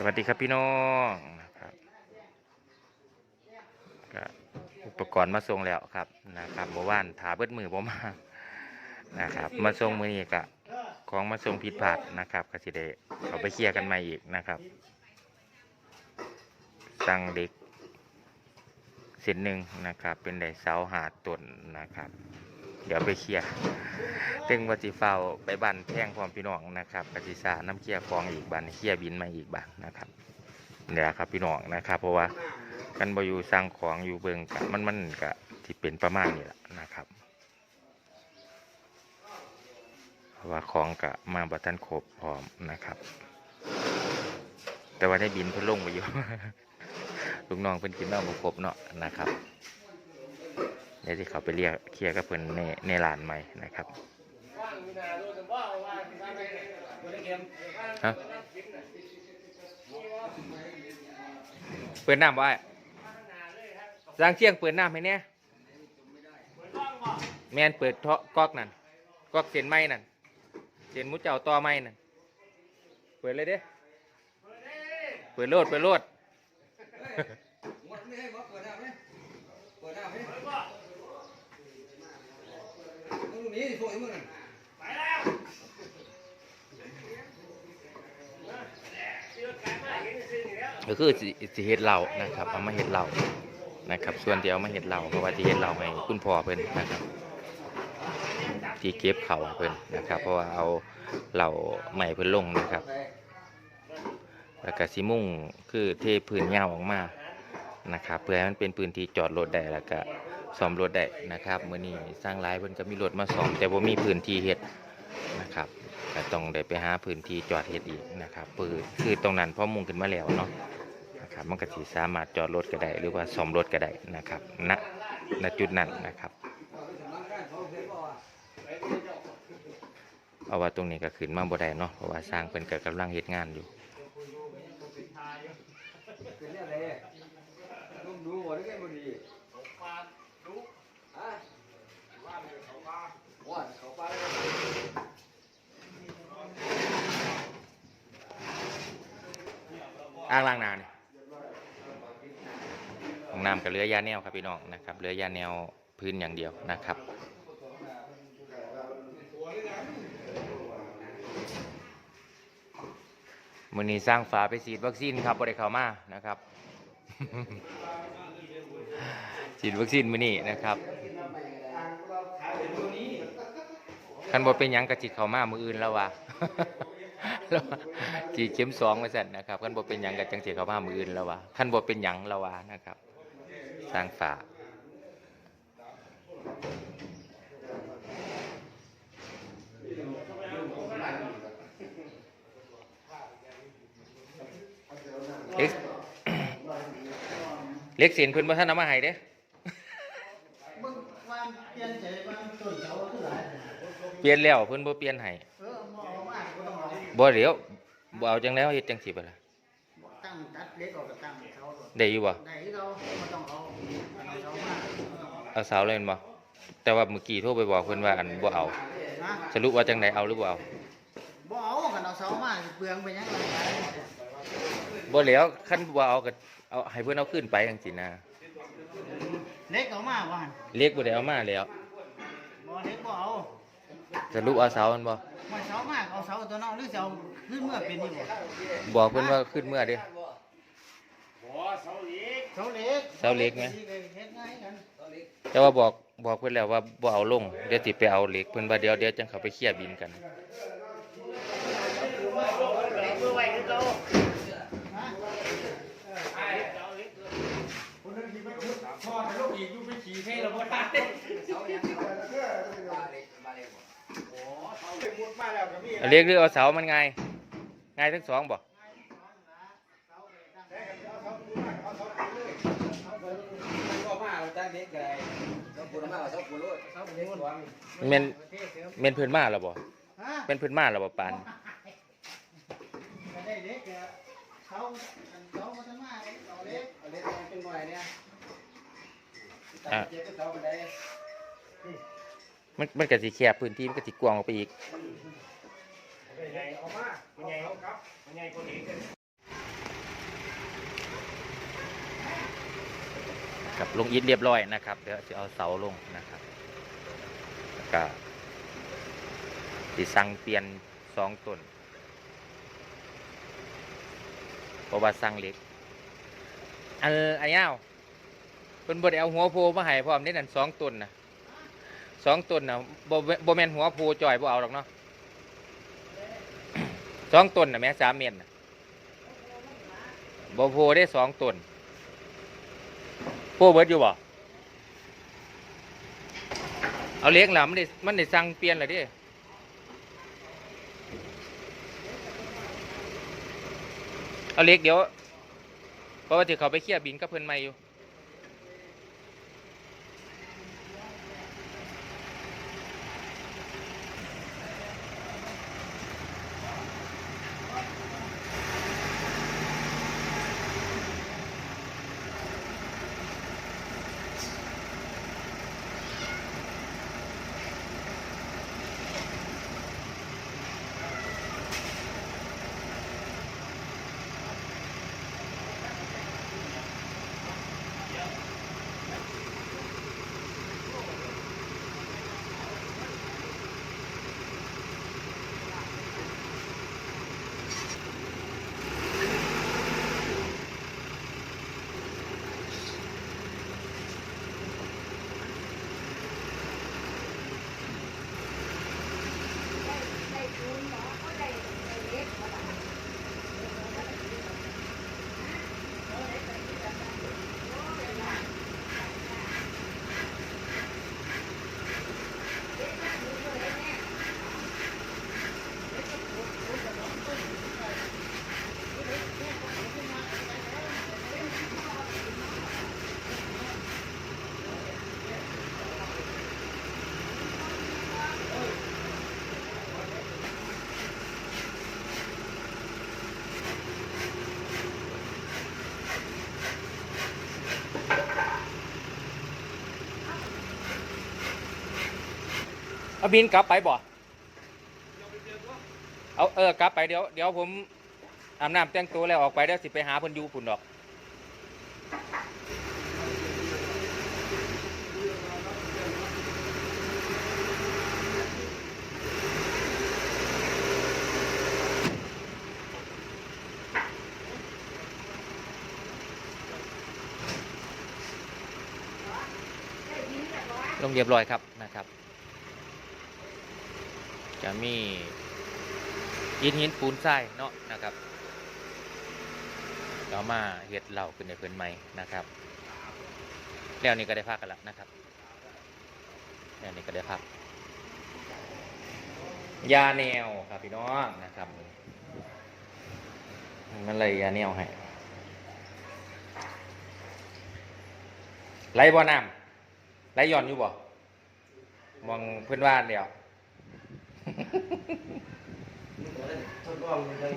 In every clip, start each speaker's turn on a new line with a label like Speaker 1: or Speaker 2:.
Speaker 1: สวัสดีครับพี่น้องนะครับก็อุปกรณ์มาส่งแล้วครับนะครับเมื่านถาเบิดมือผมมานะครับ มาส่งมือนี้กะของมาส่งผิดพลาดนะครับกสิได้เอาไปเคลียร์กันใหม่อีกนะครับสั่งเด็กเส้นหนึ่งนะครับ เป็นไดเสาหาต้นนะครับ เดี๋ยวไปเคลียร์ตึงวัจิเฝ้าไปบันแท่งความพี่น้องนะครับกสิสาน้ำเคลียร์ฟองอีกบันเคลียร์บินมาอีกบันนะครับเนี่ยครับพี่น้องนะครับ เพราะว่ากันบอยู่สร้างของอยู่เบิงกันมันมันกะที่เป็นประมาณนี้แหละนะครับเพราะว่าของกะมาบัตันครบพร้อมนะครับ แต่ว่าได้บินเพิ่นลงไปอยู่ลูกน้องเพิ่นกินมาบ่ครบเนาะนะครับ ดี๋ยวที่เขาไปเรียกเคลียร์กับเพิ่อนในในลานใหม่นะครับฮะเปิดน้ำไว้สร้างเชียงเปิดน้ำให้เนี่ยแมนเปิดเทาะก๊อกนั่นก๊อกเส้นไม้นั่นเส้นมุดเจ้าต่อไม้นั่นเปิดเลยเด้เปิดโลดเปิดโลด
Speaker 2: หมดไม่ให้บอกเปิดหน้าไหมเปิดหน้าไหมมึงห นีพวกไอ้มึงนั่น
Speaker 1: ก็คือสิเฮ็ดเหล้านะครับเอามาเฮ็ดเหล้านะครับ ส่วนที่เอามาเฮ็ดเหล้าเพราะว่าที่เฮ็ดเหล้าให้คุณพ่อเพิ่นนะครับ ที่เก็บเขาเพิ่นนะครับ เพราะว่าเอาเหล้าใหม่เพิ่นลงนะครับแล้วก็สิมุ่งคือเทพื้นยาออกมานะครับ เพื่อให้มันเป็นพื้นที่จอดรถได้แล้วก็ ซ่อมรถได้นะครับมื้อนี้สร้างหลายเพิ่นก็มีรถมาซ่อมแต่บ่มีพื้นที่เฮ็ดนะครับก็ต้องได้ไปหาพื้นที่จอดเฮ็ดอีกนะครับคือคือตรงนั้นพอมุงขึ้นมาแล้วเนาะนะครับมันก็สิสามารถจอดรถก็ได้หรือว่าซ่อมรถก็ได้นะครับณณจุดนั้นนะครับเอาว่าตรงนี้ก็ขึ้นมาบ่ได้เนาะเพราะว่าสร้างเพิ่นก็กำลังเฮ็ดงานอยู่
Speaker 2: เป็นอะไรต้องดูหัวได้แค่พอดีฮะว่าเขาปลา
Speaker 1: อ่างล้างน้าเนี่ยของน้ำกับเรือยาแนวครับพี่น้องนะครับเรือยาแนวพื้นอย่างเดียวนะครับมือนี้สร้างฝาไปฉีดวัคซีนครับบริเข้ามานะครับฉีดวัคซีนมือนี้นะครับคันบดเป็นยังกระจิตเข้ามามืออื่นแล้ววะ แล้วว่าฉีดเข็มสองมาเสร็จนะครับคันบดเป็นหยังกับจังสีเข้ามามืออื่นแล้ววะคันบดเป็นหยังแล้ววะนะครับ สร้างฝาเล็กเล็กเสียนเพิ่นบ่ท่านเอามาให้เด้
Speaker 3: มึงวางเปลี่ยนใจวางต้นเสาคือหลายนะ
Speaker 1: เปลี่ยนแล้วเพิ่นบ่เปลี่ยนให้ บ่เดี๋ยวบ่เอาจังแล้วเฮ็ดจังสิบ่ล่ะ
Speaker 3: ตั้งตัดเล็กออกก็ตั้งเสาโดด
Speaker 1: ได้อยู่บ่
Speaker 3: ได้ที่เราไม่ต้องเอาเอาเสามาก
Speaker 1: เอาเสาเลยแม่นบ่แต่ว่าเมื่อกี้โทรไปบอกเพิ่นว่าอันบ่เอา
Speaker 3: นะ
Speaker 1: สรุปว่าจังไดเอาหรือบ่เอา
Speaker 3: บ่เอากันเอาเสามากเปลืองไปยังไง
Speaker 1: บ่แล้วคันบ่เอาก็เอาให้เพิ่นเอาขึ้นไปจังซี่นะ
Speaker 3: เล็กเอามากว่าหั่น
Speaker 1: เรียกบ่ได้เอามาแล้ว
Speaker 3: บ่เล็กบ่เอา
Speaker 1: สรุปเอาเสามันบ่
Speaker 3: ไม่เสามากเอาเสาตัวนอกหรือเสาขึ้นเมื่อเป็นนี่บ่
Speaker 1: บอกเพิ่นว่าขึ้นเมื่อเด้
Speaker 3: เสาเล็ก
Speaker 1: เสาเล็กไหม
Speaker 3: เฮ็ดง่ายกัน
Speaker 1: แต่ว่าบอกบอกเพิ่นแล้วว่าบ่เอาลงเดี๋ยวสิไปเอาเหล็กเพิ่นว่าเดี๋ยวเดี๋ยวจังเข้าไปเคลียร์บินกัน
Speaker 3: นะ
Speaker 1: เอาเหล็กหรือเอาเสามันง่ายง่ายทั้ งสองบ่
Speaker 2: ก็มาเราตั้งเด็กไงต้องปวดมากต้องปวดรถต้องปวดรถ
Speaker 1: แม่นแม่นเพิ่นมาแล้วบ่
Speaker 3: ฮะ
Speaker 1: เป็นเพิ่นมาแล้วบ่ปาน
Speaker 3: ก็ได้เล็กอะเสาเสามันจะมาเอาเล็ก
Speaker 2: เอาเล็กเป็นหน่อยเนี่ยเจ็บก็เสาบันได
Speaker 1: มันมันก็สิแคบพื้นที่มันก็สิกว้างออกไปอีก
Speaker 2: ครับ
Speaker 1: ลงอิฐเรียบร้อยนะครับเดี๋ยวจะเอาเสาลงนะครับแล้ก็สิสั่งเปลี่ยนสองต้นเพราะว่าสั่งเล็กอันอันยาวเป็นบดเอาหัวโพมาให้พร้อมนี่นั่นสองต้นนะ สองต้นนะบ่แม่บ่แมนหัวโพจ่อยบเอาหรอกเนาะสองต้นนะแม่สามเมตรนะบ่โพได้สองต้นโพเบิดอยู่บ่เอาเลี้ยงหล่ะมันได้มันได้สั่งเปลี่ยนเลยดิเอาเล็กเดี๋ยวเพราะว่าที่เขาไปเคลียร์บินกับเพิ่นใหม่อยู่ เอาบินกลับไปบ่เอาเออกลับไปเดี๋ยวเดี๋ยวผมอาบน้ำแต่งตัวแล้วออกไปเดี๋ยวสิไปหาเพิ่นอยู่พุ่นดอก ลงเรียบร้อยครับนะครับ จะมีอินหินปูนทรายเนาะนะครับเรามาเฮ็ดเหล่าขึ้นในพื้นไม้นะครับ แล้วนี่ก็ได้พักกันแล้วนะครับ แล้วนี่ก็ได้พัก ยาแนวครับพี่น้องนะครับมันเลยยาแนวให้ไหลบ่อน้ำไหลหย่อนอยู่บ่มองเพื่อนว่านเดียว
Speaker 2: ทดลองเลย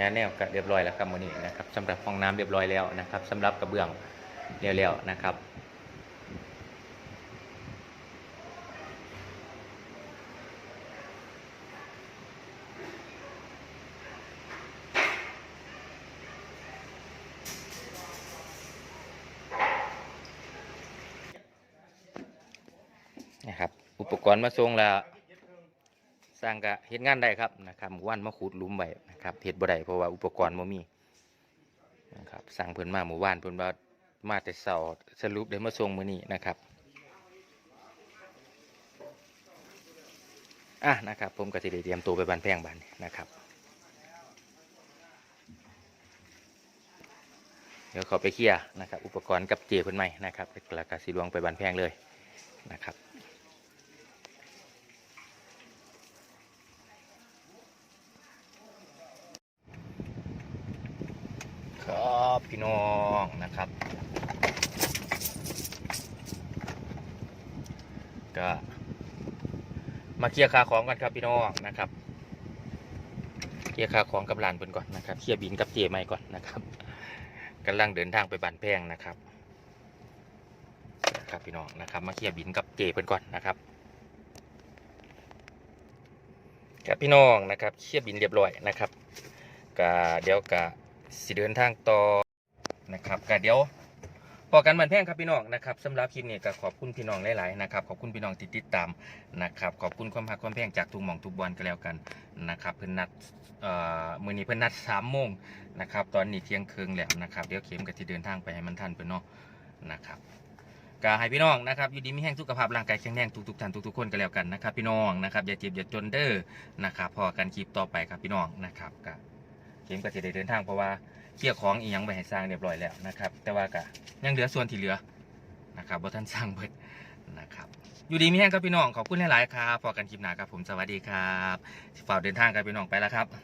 Speaker 1: งานแนวก็เรียบร้อยแล้วครับมื้อนี้นะครับสำหรับห้องน้ำเรียบร้อยแล้วนะครับสำหรับกระเบื้องเรียวๆนะครับ นะครับ อุ ปกรณ์มาส่งแล้วสร้างก็เฮ็ดงานได้ครับนะครับหมู่านมาขุดลุมไว้นะครับเฮ็ดบ่ได้เพราะว่าอุปกรณ์บ่มีนะครับสร้างเพิ่นมาหมู่บ้านเพิ่นว่ามาแต่เช้าสรุปได้มาส่งมื้อนี้นะครับอะนะครับผมก็สิได้เตรียมตัวไปบ้านแพงบ้านนะครับ เดี๋ยวขาไปเคลียร์นะครับ อุปกรณ์กับเจเพิ่นใหม่นะครับแล้วก็สิลวงไปบ้านแพงเลยนะครับ ครับ พี่น้องนะครับ ก็มาเคลียร์คาของกันครับพี่น้องนะครับ เคลียร์ค่าของกับร้านเพิ่นก่อนนะครับ เคลียร์บินกับเจใหม่ก่อนนะครับกำลังเดินทางไปบ้านแพงนะครับครับพี่น้องนะครับ มาเคลียร์บินกับเจเพิ่นก่อนนะครับครับพี่น้องนะครับเคลียร์บินเรียบร้อยนะครับก็เดี๋ยวก็ สิเดินทางต่อนะครับก็เดี๋ยวพอกันบันแพงครับพี่น้องนะครับสำหรับคลิปนี้ก็ขอบคุณพี่น้องหลายๆนะครับขอบคุณพี่น้องที่ติดตามนะครับขอบคุณความรักความแพงจากทุกหม่องทุกบอลก็แล้วกันนะครับเพิ่นนัดเอ่อมื้อนี้เพิ่นนัดสามโมงนะครับตอนนี้เที่ยงครึ่งแล้วนะครับเดี๋ยวเข็มก็สิเดินทางไปให้มันทันเพิ่นเนาะนะครับก็ให้พี่น้องนะครับอยู่ดีมีแห้งสุขภาพร่างกายแข็งแรงทุกๆท่านทุกๆคนก็แล้วกันนะครับพี่น้องนะครับอย่าเจ็บอย่าจนเด้อนะครับพอกันคลิปต่อไปครับพี่น้องนะครับก็ มก็จะได้เดินทางเพราะว่าเกียร์ของอีหยังไปให้สร้างเรียบร้อยแล้วนะครับ แต่ว่าก็ยังเหลือส่วนที่เหลือนะครับบ่ท่านสร้างเบิดนะครับ อยู่ดีมีแห้งครับพี่น้องขอบคุณหลายๆครับพอกันคลิปหน้าครับผมสวัสดีครับฝ่ากเดินทางกับพี่น้องไปแล้วครับ